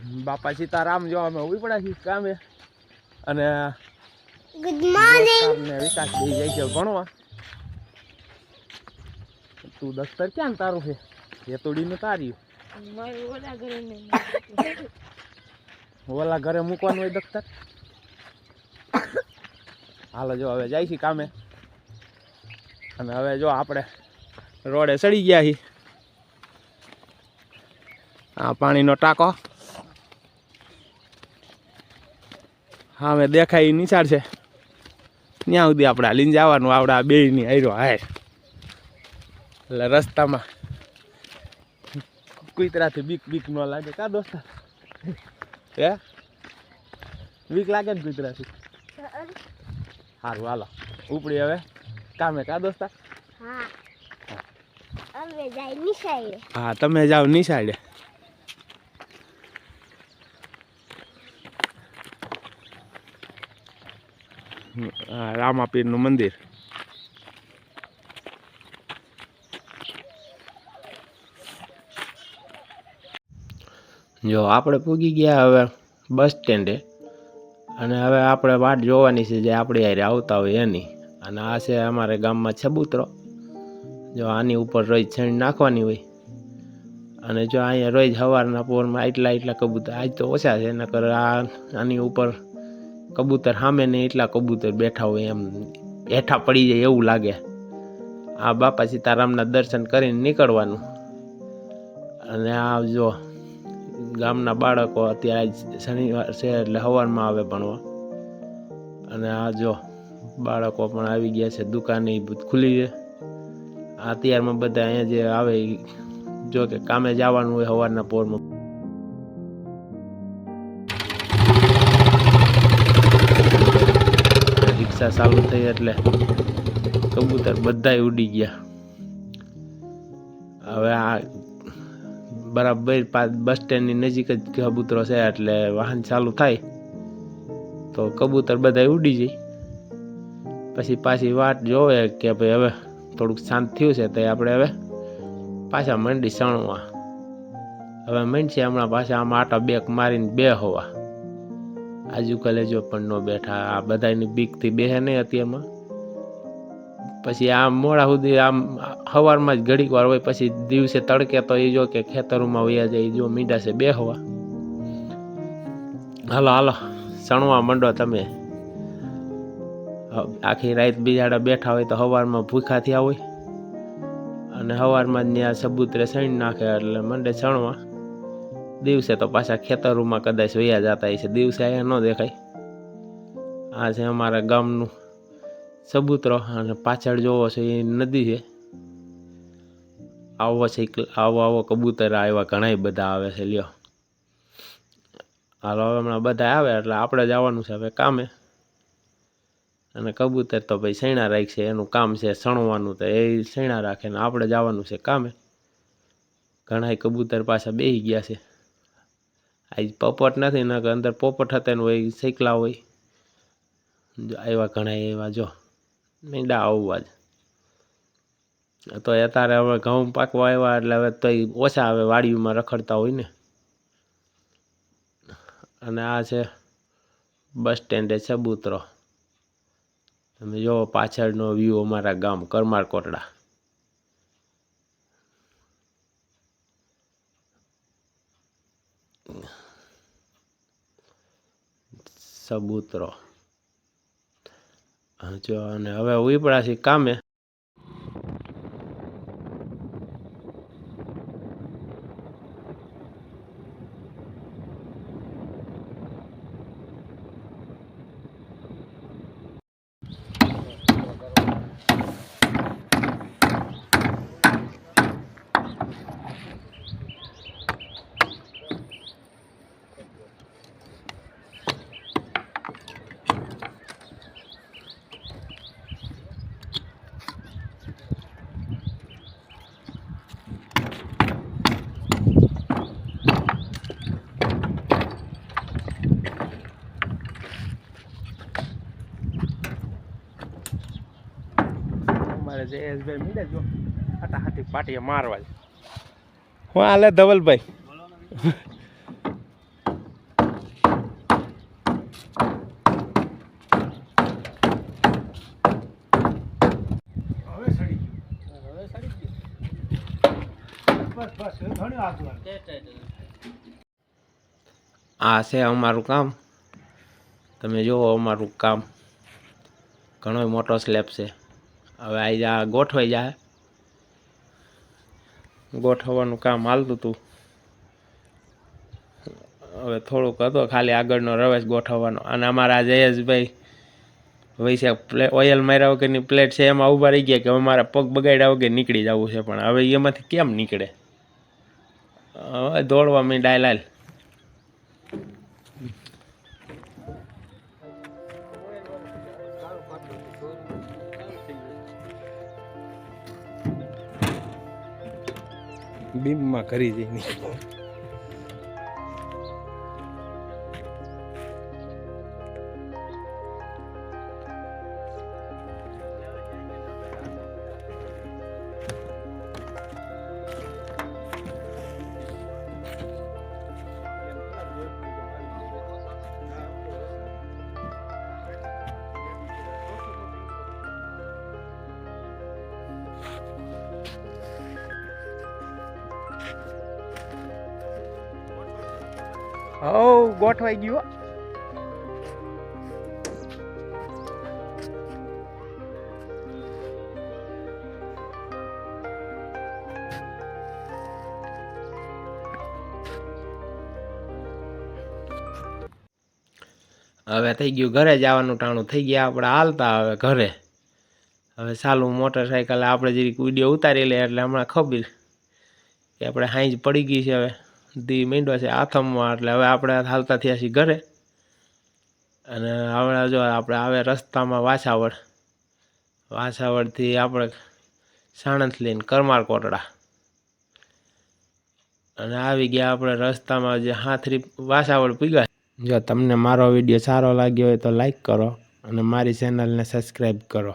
બાપા સીતારામ જો અમે ઊભી પડ્યા છીએ કામે. અને ગુડ મોર્નિંગ વિકાસ લઈ જાય છે ભણવા. તું દફતર ક્યાં ને તારું છે? એ તોડીને તાર્યું ઓલા ઘરે મૂકવાનું હોય દફતર? હાલો જો હવે જાય છે કામે. અને હવે જો આપણે રોડે ચડી ગયા છીએ. આ પાણીનો ટાંકો. હા મેં દેખાય નિશાળ છે. ત્યાં સુધી આપણે હાલીને જવાનું આપણે આ બેયની હાર્યો હાય. એટલે રસ્તામાં કુતરાથી બીક બીક ન લાગે. કા દોસ્તા? હે? બીક લાગે ને કુતરાથી? સારું હાલો. ઉપડી હવે. કામે કા દોસ્તા? હા તમે જાઓ નિશાળે. હા રામાપીરનું મંદિર. જો આપણે પૂગી ગયા હવે બસ સ્ટેન્ડે, અને હવે આપણે વાટ જોવાની છે જે આપણી હારે આવતા હોય એની. અને આ છે અમારે ગામમાં છબૂતરો. જો આની ઉપર રોજ છણ નાખવાની હોય. અને જો અહીંયા રોજ સવારના પોરમાં એટલા એટલા કબૂતર, આજ તો ઓછા છે, નકર આ આની ઉપર કબૂતર સામે ને એટલા કબૂતર બેઠા હોય એમ હેઠા પડી જાય એવું લાગે. આ બાપા સીતારામના દર્શન કરીને નીકળવાનું. અને આ જો ગામના બાળકો અત્યારે શનિવાર છે એટલે સવારમાં આવે ભણવા અને આ જો બાળકો પણ આવી ગયા છે દુકાને ખુલી છે. અત્યારમાં બધા અહીંયા જે આવે જો કે કામે જવાનું હોય સવારના પોરમાં. રિક્ષા ચાલુ થઈ એટલે કબૂતર બધાય ઉડી ગયા. હવે આ બરાબર બસ સ્ટેન્ડની નજીક જ કબૂતરો છે એટલે વાહન ચાલુ થાય તો કબૂતર બધા ઉડી જાય. પછી પાછી વાટ જોવે કે ભાઈ હવે થોડુંક શાંત થયું છે તો આપણે હવે પાછા મંડી સણવા. હવે મંડશે હમણાં પાછા આમાં આટા બેક મારીને બે હોવા. આજુકાલે જો પણ ન બેઠા. આ બધાની બીકથી બેહે નહીં અત્યારમાં. પછી આમ મોડા સુધી આમ સવારમાં જ ઘડીક વાર હોય, પછી દિવસે તડકે તો એ જો કે ખેતરોમાં વયા જાય જો મીંડા છે બે હવા હાલો હાલો સણવા મંડો તમે. આખી રાત બિજાડા બેઠા હોય તો સવારમાં ભૂખા થયા હોય. અને સવારમાં જ ત્યાં સબૂતરે સણી નાખે એટલે મંડે સણવા દિવસે તો પાછા ખેતરોમાં કદાચ વયા જતા હશે દિવસે અહીંયા ન દેખાય. આ છે અમારા ગામનું સબૂતરો અને પાછળ જોવો છે એ નદી છે. આવો છે આવો આવો કબૂતર આવ્યા ઘણા બધા આવે છે. લ્યો. હાલો, હવે હમણાં બધા આવે એટલે આપણે જવાનું છે હવે કામે. અને કબૂતર તો ભાઈ સૈણા રાખશે, એનું કામ છે સણવાનું તો એ સૈણા રાખે ને આપણે જવાનું છે કામે. ઘણા કબૂતર પાછા બેસી ગયા છે. આજ પોપટ નથી, ને અંદર પોપટ હતા ને હોય શેકલા હોય. આવ્યા ઘણા એવા, જો. મીંડા આવવા જ. તો અત્યારે હવે ઘઉં પાકવા આવ્યા એટલે હવે તો ઓછા આવે વાડીમાં રખડતા હોય ને. અને આ છે બસ સ્ટેન્ડે ચબૂતરો તમે જોવો પાછળનો વ્યૂ અમારા ગામ કરમાળ કોટડા સબૂતરો જો અને હવે ઉપડા છે કામે. આવે જયેશભાઈ મીડે જો હાટાહાટી પાટીએ મારવા હું હાલે ધવલભાઈ. આ છે અમારું કામ. તમે જુઓ અમારું કામ. ઘણો મોટો સ્લેબ છે. હવે આ જા ગોઠવાઈ જાય. ગોઠવવાનું કામ હાલતું હતું હવે થોડુંક હતો, ખાલી આગળનો રવેશ ગોઠવવાનો. અને અમારા જયેશભાઈ વૈશે પ્લે, ઓઇલ માર્યા વગરની પ્લેટ છે, એમાં ઊભા રહી ગયા કે અમારા પગ બગાડ્યા વગર નીકળી જવું છે પણ હવે એમાંથી કેમ નીકળે? હવે દોડવા માંડ્યા લાલ બીમમાં કરી જઈને હવ, ગોઠવાઈ ગયો હવે થઈ ગયું ઘરે જવાનું ટાણું. થઈ ગયા આપણે હાલતા હવે ઘરે. હવે સાલું મોટરસાઇકલ આપણે જરીક વીડિયો ઉતારી લે એટલે હમણાં ખબર કે આપણે હાંજ પડી ગઈ છે હવે. દી મીંડો છે આથમમાં એટલે હવે આપણે હાલતા થયા છીએ ઘરે. અને હવે જો આપણે આવે રસ્તામાં વાછાવડ. વાછાવડથી આપણે સાણંદ લઈને કરમાર કોટડા. અને આવી ગયા આપણે રસ્તામાં જે હાથરી વાછાવડ પીગા. જો તમને મારો વીડિયો સારો લાગ્યો હોય તો લાઈક કરો અને મારી ચેનલને સબસ્ક્રાઈબ કરો.